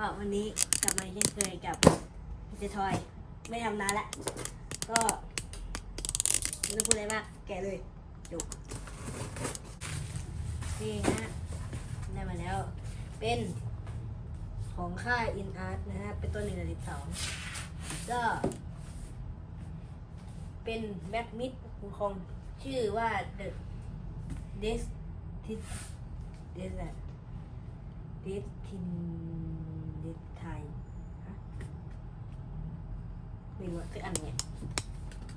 ก็วันนี้กลับมาเช่นเคยกับเจทอย ไม่ทำนานละ ก็ไม่ต้องพูดอะไรมาก แกะเลยจบนี่ฮะได้มาแล้ว เป็นของค่ายอินอาร์ตนะฮะ เป็นตัวหนึ่งสิบสองก็เป็นแบ็กมิดคงชื่อว่า The Des Tis Des อะ Des Tin Des Thai ฮะไม่รู้สักอันเนี่ย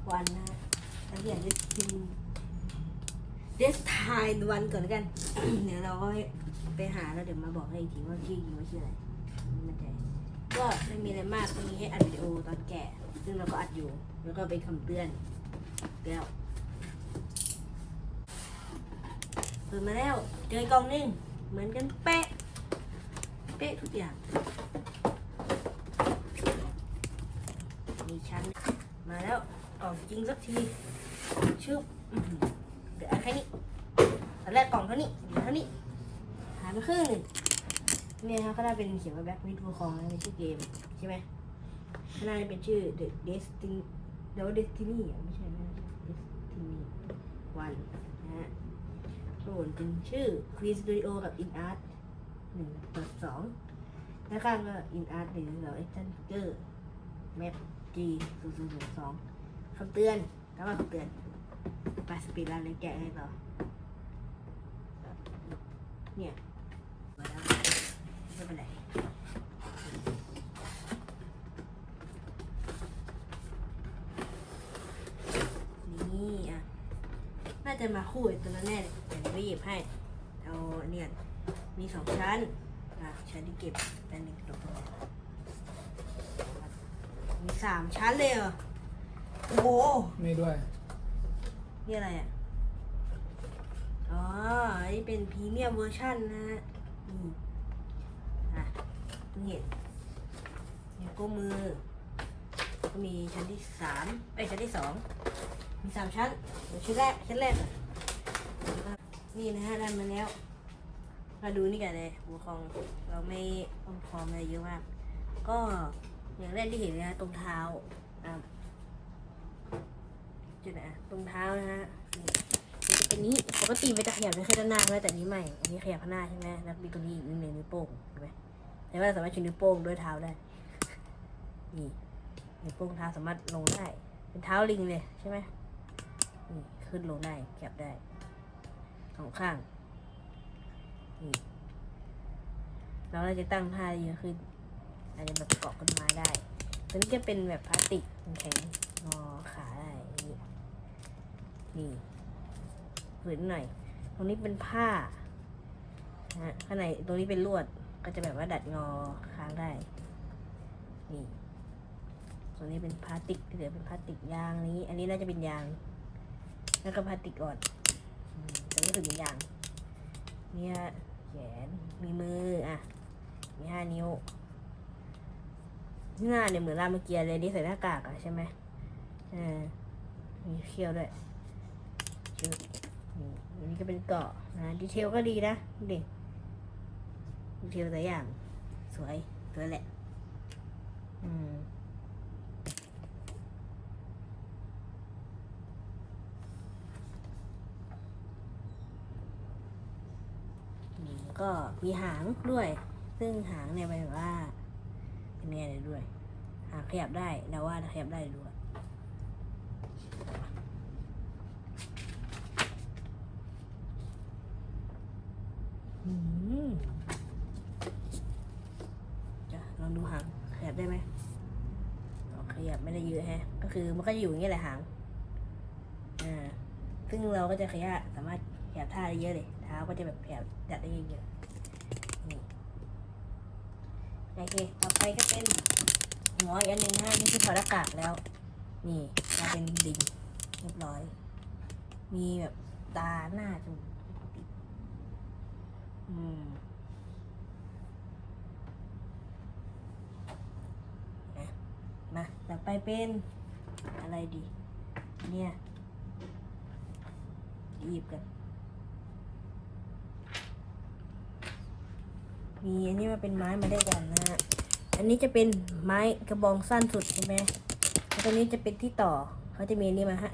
วันนะแล้วเขียน Des Tin Des Thai วันก่อนกัน เดี๋ยวเราก็ไปหาแล้วเดี๋ยวมาบอกให้อีกทีว่าชื่อจริงว่าชื่ออะไรไม่มั่นใจก็ไม่มีอะไรมากก็มีให้อัดวิดีโอตอนแกะซึ่งเราก็อัดอยู่ แล้วก็เป็นคำเตือนแล้วเปิดมาแล้ว เจอกล่องนึงเหมือนกันเป๊ะ ป๊ะทุกอย่าง มีชั้น มาแล้วกล่องจริงสักทีชึบอื้อเดี๋ยวเอาแค่นี้ตอนแรกกล่องเท่านี้เหลือเท่านี้ หายไปครึ่งหนึ่งเนี่ยครับก็ได้เป็นเขียนว่าแบ็คมิดฟูคองนะในชื่อเกม ใช่ไหมข้างหน้าจะเป็นชื่อ The Destiny เดี๋ยว Destiny ไม่ใช่ไม่ใช่ Destiny One นะฮะข้างบนเป็นชื่อ Free Studio กับ InArt หนึ่งต่อสองแล้วข้างก็ InArt หนึ่งต่อ Action Figure Map G ศูนย์ศูนย์ศูนย์สองคำเตือนแล้วก็คำเตือนไปสปีดรันเลยแกะให้ต่อเนี่ยมาแล้วไม่เป็นไรน่าจะมาคู่ตัวนั้นแน่เลยเดี๋ยวไปหยิบให้ เอาเนี่ย มีสองชั้นอะชั้นที่เก็บอันหนึ่งตกลงมามีสามชั้นเลยเหรอโอ้โหนี่ด้วย นี่อะไรอะ อ๋ออันนี้เป็นพรีเมียมเวอร์ชันนะฮะนี่อะเพิ่งเห็นนิ้วโป้งมือ ก็มีชั้นที่สามไอ้ยชั้นที่สอง มีสามชั้นเดี๋ยวชั้นแรกชั้นแรกก่อนนี่นะฮะได้มาแล้ว มาดูนี่กันเลยหัวของเราไม่ต้องพร้อมอะไรเยอะมาก ก็อย่างแรกที่เห็นนะตรงเท้าอะจุดไหนอะตรงเท้านะฮะอันนี้ปกติมันจะขยับได้แค่ด้านหน้าใช่แต่อันนี้ใหม่ อันนี้ขยับข้างหน้าใช่ไหมแล้วมีตรงนี้อีกนิดนึงนิ้วโป้งเห็นไหมแต่ว่าสามารถช้นิ้วโป้งด้วยเท้าได้ นี่นิ้วโป้งเท้าสามารถลงได้ เป็นเท้าลิงเลยใช่ไหมนี่ขึ้นลงได้ขยับได้สองข้าง นี่เราจะตั้งท่าได้เยอะขึ้นอาจจะแบบเกาะต้นไม้ได้ตัวนี้จะเป็นแบบพลาสติกแข็งงอขาได้นี่นี่ฝืนหน่อย ตรงนี้เป็นผ้าฮะข้างในตรงนี้เป็นลวดก็จะแบบว่าดัดงอค้างได้ นี่ตรงนี้เป็นพลาสติกเหลือเป็นพลาสติกยางนี้ อันนี้น่าจะเป็นยาง แล้วก็พลาสติกอ่อนแต่ก็ถึงเป็นยาง เนี่ย แขน มีมืออะ มีห้านิ้วหน้าเนี่ยเหมือนรามเกียรติเลยนี่ใส่หน้ากากอะใช่ไหมเออมีเขี้ยวด้วยชุดนี่อันนี้ก็เป็นเกาะนะดีเทลก็ดีนะดูดิดีเทลแต่อย่าง สวยสวยแหละ อืมนี่ ก็มีหางด้วย ซึ่งหางเนี่ยเป็นแบบว่า เป็นไงเลยด้วย หางขยับได้แล้วว่าขยับได้ด้วยจะลองดูหางขยับได้ไหมอ๋อขยับไม่ได้เยอะแฮะ ก็คือมันก็อยู่อย่างนี้แหละหาง อ่า ซึ่งเราก็จะขยับสามารถขยับท่าได้เยอะเลย เท้าก็จะแบบขยับจัดได้เยอะ โอเคต่อไปก็เป็นหัวอีกอันหนึงนะนี่คือถอดหน้ากากแล้ว นี่มาเป็นดินเรียบร้อย มีแบบตาหน้าจมูกอืมนะมาต่อไปเป็นอะไรดี เนี่ยหยิบกัน มีอันนี้มาเป็นไม้มาได้วยกันนะฮะ อันนี้จะเป็นไม้กระบองสั้นสุดใช่ไหมแล้วตัวนี้จะเป็นที่ต่อ เขาจะมีอันนี้มาให้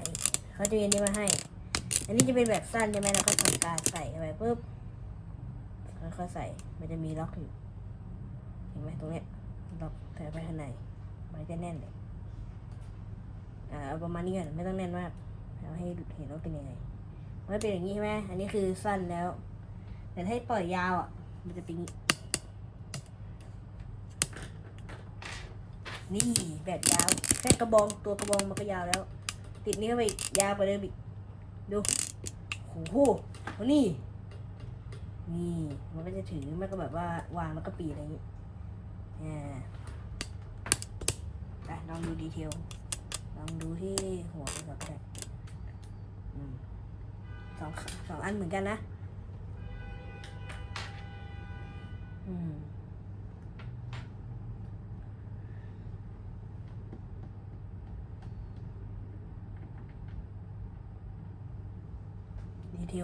เขาจะมีอันนี้มาให้ อันนี้จะเป็นแบบสั้นใช่ไหมเราก็ทำการใส่เข้าไปปุ๊บค่อยๆใส่ มันจะมีล็อกอยู่ เห็นไหมตรงเนี้ย ล็อกใส่ไปข้างในมันจะแน่นเลยอ่าเอาประมาณนี้ก่อนไม่ต้องแน่นมากเอาให้เห็นว่าเป็นยังไงมันเป็นอย่างนี้ใช่ไหมอันนี้คือสั้นแล้ว แต่ถ้าให้ปล่อยยาวอะ มันจะเป็นอย่าง นี่แบบยาวแค่กระบองตัวกระบองมันก็ยาวแล้ว ติดนี้เข้าไปยาวไปเลยอีกดูโอ้โหนี่ นี่มันก็จะถือมันก็แบบว่าวางแล้วก็ปีอะไรอย่างนี้อ่าไปลองดูดีเทลลองดูที่หัวมันก่อนก็ได้อืมสองสองอันเหมือนกันนะ อืม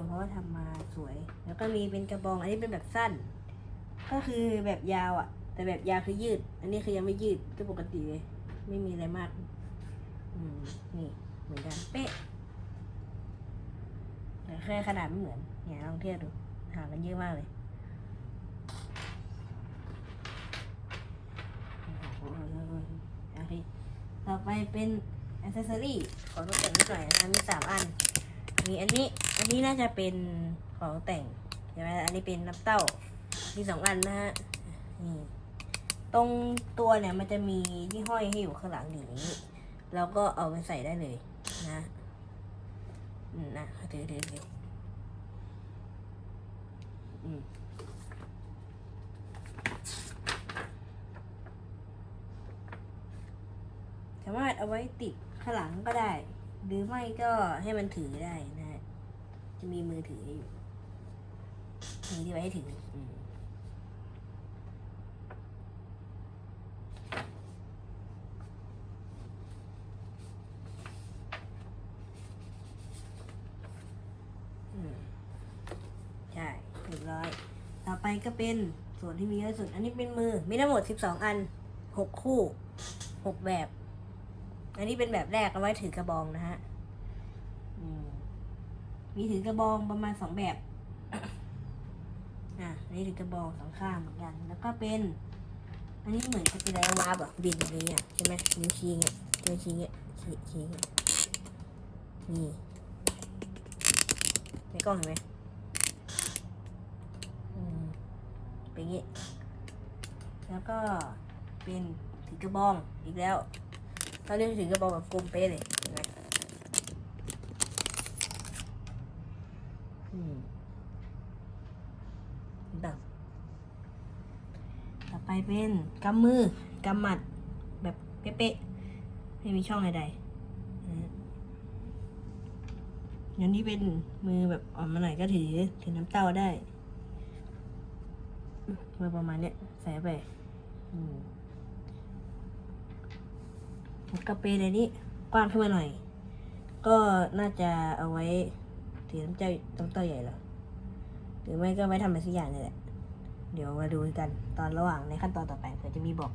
เพราะว่าทำมาสวย แล้วก็มีเป็นกระบอง อันนี้เป็นแบบสั้น ก็คือแบบยาวอะ แต่แบบยาวคือยืด อันนี้คือยังไม่ยืดก็ปกติเลย ไม่มีอะไรมาก อืม นี่เหมือนกันเป๊ะแต่แค่ขนาดไม่เหมือน เนี่ยลองเทียบดูห่างกันเยอะมากเลยอ้โหโอเคต่อไปเป็นอ c เซ s ซอรี่ขอตกแต่งนิดหน่อยนะคะมีสามอัน มีอันนี้อันนี้น่าจะเป็นของแต่งใช่ไหมอันนี้เป็นน้ำเต้ามีสองอันนะฮะนี่ตรงตัวเนี่ยมันจะมีที่ห้อยให้อยู่ข้างหลังอย่างนี้แล้วก็เอาไปใส่ได้เลยนะอืมนะถือถือถืออืมสามารถเอาไว้ติดข้างหลังก็ได้ หรือไม่ก็ให้มันถือได้นะฮะจะมีมือถืออยู่มือที่ไว้ให้ถืออืมใช่เรียบร้อย ต่อไปก็เป็นส่วนที่มีเยอะสุด อันนี้เป็นมือ มีทั้งหมดสิบสองอันหกคู่หกแบบ อันนี้เป็นแบบแรกเอาไว้ถือกระบองนะฮะอืมมีถือกระบองประมาณสองแบบอะอันนี้ถือกระบองสองข้างเหมือนกัน แล้วก็เป็น อันนี้เหมือนจะเป็นอะไรวาบอะบินอย่างเงี้ยใช่ไหมนิ้วชี้เงี้ยนิ้วชี้เงี้ยชี้ชี้เงี้ยนี่ในกล้องเห็นไหมอืมเป็นอย่างงี้ แล้วก็เป็นถือกระบองอีกแล้ว ตอนนี้ถือกระบองแบบกลมเป๊ะเลยเห็นไหมอืมแบบต่อไปเป็นกำมือกำหมัดแบบเป๊ะๆไม่มีช่องใดๆอย่างนี้เป็นมือแบบอ่อนมาหน่อยก็ถือถือน้ำเต้าได้มือประมาณเนี้ยใส่ไป อืม กระเปรในนี้กว้างขึ้นมาหน่อย ก็น่าจะเอาไว้ถือน้ำเจ้าน้ำเต้าใหญ่เหรอหรือไม่ก็ไว้ทำอะไรสักอย่างนี่แหละ เดี๋ยวมาดูกันตอนระหว่างในขั้นตอนต่อไปเผื่อจะมีบอก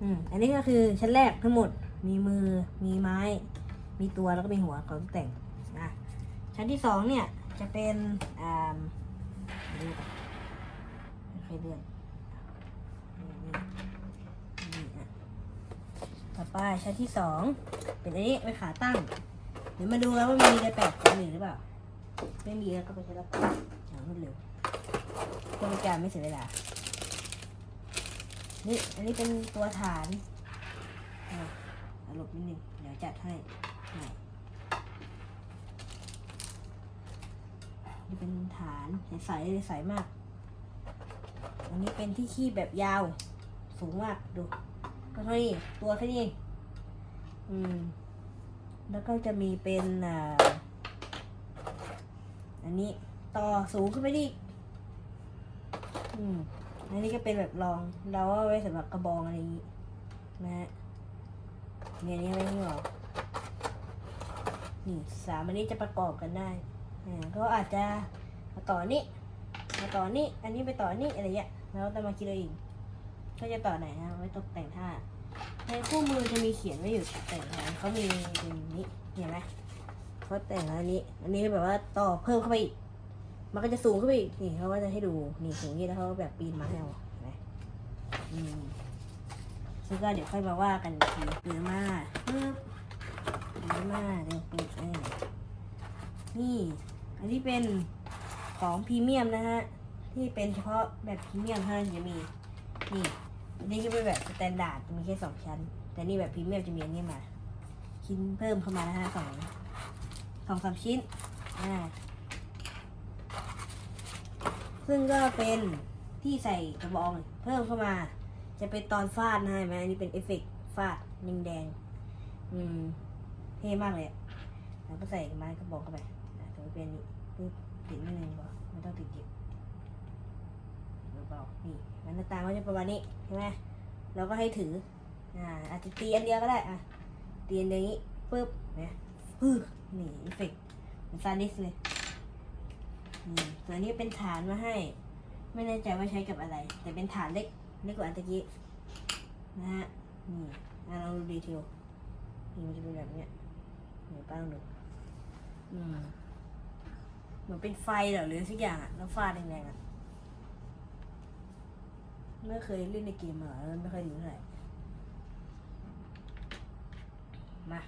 อืม อันนี้ก็คือชั้นแรกทั้งหมด มีมือ มีไม้ มีตัวแล้วก็มีหัวของตกแต่งนะชั้นที่สองเนี่ยจะเป็นอ่าดูก่อนค่อยเลือนนี่นี่นี่อะต่อ ไปชั้นที่สองเป็นอันนี้เป็นขาตั้ง เดี๋ยวมาดูแล้วว่ามีอะไรแปลกกว่าอื่นหรือเปล่า ไม่มีแล้วก็ไปใช้รับอย่างรวดเร็วเพื่อเป็นการไม่เสียเวลา นี่อันนี้เป็นตัวฐานอาหลบนิดนึงเดี๋ยวจัดให้นี่เป็นฐานใสๆใสมาก อันนี้เป็นที่คีบแบบยาว สูงมากดู ก็เท่านี้ตัวแค่นี้อืม แล้วก็จะมีเป็นอ่าอันนี้ต่อสูงขึ้นไปดิอืม อันนี้ก็เป็นแบบรอง เราเอาไว้สำหรับกระบองอะไรอย่างนี้นะฮะเนี่ยนนี้ไว้ที่หรอกนี่สามอันนี้จะประกอบกันได้อ่าก็อาจจะมาต่อนี้มาต่อนี้ อันนี้ไปต่อนี้อะไรเงี้ย แล้วแต่มาคิดเอาเอง ก็จะต่อไหนนะไว้ตกแต่งท่าในคู่มือจะมีเขียนไว้อยู่แต่งงานเขามีเป็นนี้เห็นไหมเขาแต่งอันนี้ อันนี้แบบว่าต่อเพิ่มเข้าไปอีกมันก็จะสูงขึ้นไปอีกนี่เขาก็จะให้ดูนี่สูงนี่แล้วเขาแบบปีนมาให้เราเห็นไหมอืมซึ่งก็เดี๋ยวค่อยมาว่ากันอีกทีปิดมาปึ๊บเปิดมาเดี๋ยวปิดเอนี่ อันนี้เป็นของพรีเมียมนะฮะที่เป็นเฉพาะแบบพรีเมียมเท่านั้นจะมีนี่ อันนี้ก็เป็นแบบสแตนดาร์ดมีแค่สองชั้น แต่นี่แบบพรีเมียมจะมีอันนี้มา ชิ้นเพิ่มเข้ามานะฮะสองสองสามชิ้นอ่าซึ่งก็เป็นที่ใส่กระบองเพิ่มเข้ามา จะเป็นตอนฟาดนะเห็นไหมอันนี้เป็นเอฟเฟกฟาดแดงแดง อืม เท่มากเลยแล้วก็ใส่ไม้กระบอกเข้าไปอ่ถือเป็นนนี้ปึ๊บติดนิดนึงพอไม่ต้องติดเยอะเบาๆนี่ มันหน้าตาก็จะประมาณนี้ใช่ไหมเราก็ให้ถืออ่าอาจจะตีอันเดียวก็ได้อะตีอันเดียวนี้ปึ๊บเนี่ยปึ๊บนี่เอฟเฟกต์เหมือนซานิสเลยนี่ตัวนี้เป็นฐานมาให้ ไม่แน่ใจว่าใช้กับอะไร แต่เป็นฐานเล็กเล็กกว่าอันตะกี้นะฮะนี่อะเราดูดีเทลนี่มันจะเป็นแบบเนี้ยนี่ป้าลองดูอืมเหมือนเป็นไฟเหรอหรือสักอย่างอะแล้วฟาดแรงๆอะ ไม่เคยเล่นในเกมมาแล้วไม่ค่อยรู้เท่าไหร่มา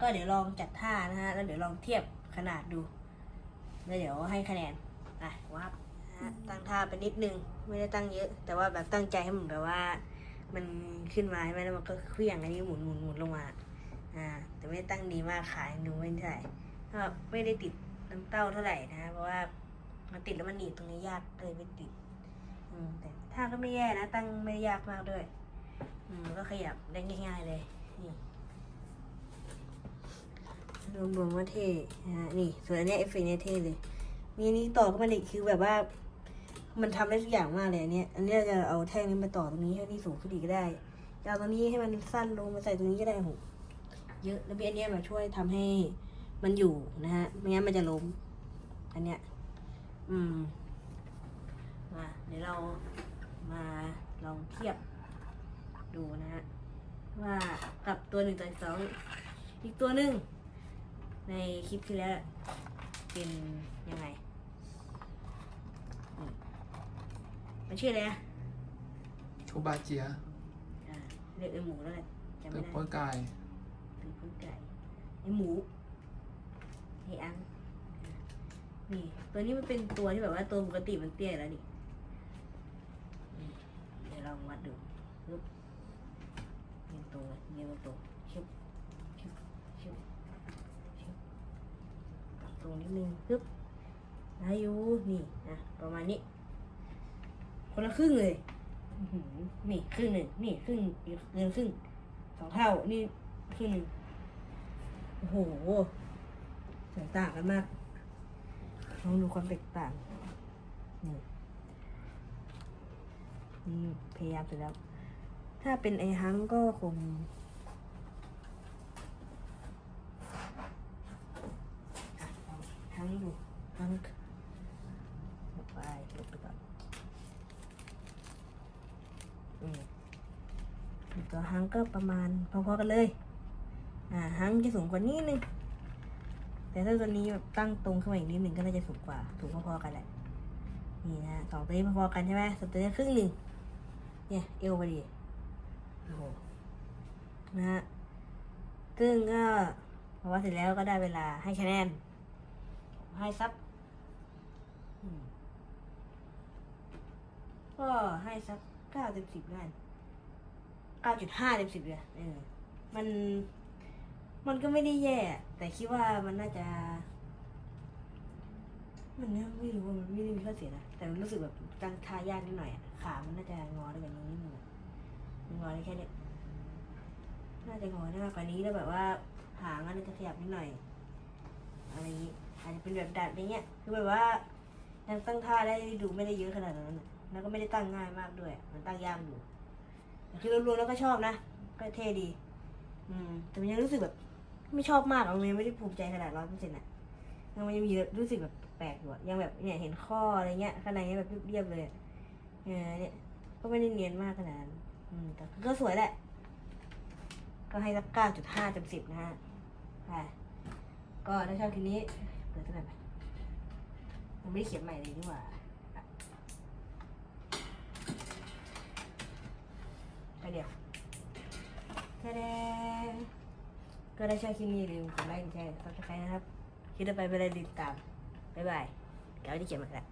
ก็เดี๋ยวลองจัดท่านะฮะ แล้วเดี๋ยวลองเทียบขนาดดู แล้วเดี๋ยวให้คะแนนอะวับตั้งท่าไปนิดนึง ไม่ได้ตั้งเยอะ แต่ว่าแบบตั้งใจให้หมือนแบบว่า มันขึ้นมาใช่ไหมแล้วมันก็เคลื่องอันนี้หมุนหมุนหมุนลงมา อ่า แต่ไม่ได้ตั้งดีมากขายดูไม่ได้ก็ไม่ได้ติดน้ำเต้าเท่าไหร่นะ เพราะว่ามันติดแล้วมันหนีบตรงนี้ยากเลยไม่ติด อืมแต่ ท่าก็ไม่แย่นะ ตั้งไม่ยากมากด้วย อืมก็ขยับได้ง่าย ๆ เลยนี่รวมๆว่าเท่นะฮะนี่ ส่วนอันนี้เอฟเฟกต์เนี่ยเท่เลยมีอันนี้ต่อเข้ามาอีกคือแบบว่า มันทำได้ทุกอย่างมากเลยอันเนี้ยอันนี้ยจะเอาแท่งนี้มาต่อตรงนี้ให้ที่สูงขึ้นอีกก็ได้จะเอาตรงนี้ให้มันสั้นลงมาใส่ตรงนี้ก็ได้โหเยอะแล้วมีอันนี้มาช่วยทำให้มันอยู่นะฮะไม่งั้นมันจะล้มอันเนี้ยอืมมาเดี๋ยวเรา มาลองเทียบดูนะฮะว่ากับตัวหนึ่งตัวสองอีกตัวหนึ่งในคลิปที่แล้วเป็นยังไงนี่มันชื่ออะไรนะโชบาเจียอ่าเรียกไอหมูแล้วกันจำตึไม่กได้โป้ยกายเป็นคนไก่ไอหมูไออังอ่านี่ตัวนี้มันเป็นตัวที่แบบว่าตัวปกติมันเตี้ยแล้วนี่นี่เดี๋ยว ลองวัดดูปึ๊บเรียตัวเลยเรียตัวชิบชิบชิบชิบปรับตรงนิดนึงปึ๊บได้อยู่นี่นะประมาณนี้ คนละครึ่งเลยนี่ครึ่งหนึ่งนี่ครึ่งอีกเกินครึ่งสองเท่านี่ครึ่งหนึ่งโอ้โหแตกต่างกันมากลองดูความแตกต่างนี่ พยายามเสร็จแล้ว ถ้าเป็นไอฮังก็คง ฮังดูฮังไปลงไปก่อนอืมตัวฮังก็ประมาณพอๆกันเลย อ่าฮังจะสูงกว่านี้นึง แต่ถ้าตัวนี้แบบตั้งตรงขึ้นมาอีกนิดหนึ่งก็น่าจะสูงกว่าสูงพอๆกันแหละ นี่นะสองตัวนี้พอๆกันใช่ไหมส่วนตัวนี้ครึ่งหนึ่ง เนี่ย เอวพอดีโอ้โหนะฮะซึ่งก็พอว่าเสร็จแล้วก็ได้เวลาให้คะแนน ให้ซับก็ให้สักเก้าเต็มสิบได้เก้าจุดห้าเต็มสิบเลยเออ มัน มันก็ไม่ได้แย่ แต่คิดว่ามันน่าจะ มันเนี่ยไม่รู้ว่ามันไม่ได้มีข้อเสียนะ แต่รู้สึกแบบตั้งท่ายากนิดหน่อยอะ ขามันน่าจะงอได้แบบนี้นิดนึงอมันงอได้แค่เนี้ยน่าจะงอได้มากกว่านี้แล้วแบบว่าหางอันนี้จะขยับนิดหน่อย อะไรอย่างนี้อาจจะเป็นแบบดัดอย่างเงี้ย คือแบบว่ายังตั้งท่าได้ดูไม่ได้เยอะขนาดนั้นแล้วก็ไม่ได้ตั้งง่ายมากด้วย มันตั้งยากอยู่แต่คือรวมๆแล้วก็ชอบนะ ก็เท่ดี อืม แต่มันยังรู้สึกแบบ ไม่ชอบมากอะมันยังไม่ได้ภูมิใจขนาดร้อยเปอร์เซ็นต์อะยังมันยังมีรู้สึกแบบแปลกอยู่ยังแบบเนี่ยเห็นข้ออะไรเงี้ยข้างในเนี้ยแบบเรียบๆเลยอะ เนี่ยเนี่ยก็ไม่ได้เนียนมากขนาดนั้นอืมแต่ก็สวยแหละ ก็ให้สักเก้าจุดห้าเต็มสิบนะฮะไปก็ถ้าชอบคลิปนี้เปิดเท่าไหร่ไปยังไม่ได้เขียนใหม่เลยดีกว่าไปเดี๋ยวแค่แดงก็ได้ชอบคลิปนี้อย่าลืมกดไลค์กดแชร์ซับสไครต์นะครับคลิปต่อไปเป็นอะไรติดตาม บ๊ายบายเดี๋ยวจะเขียนมาแล้ว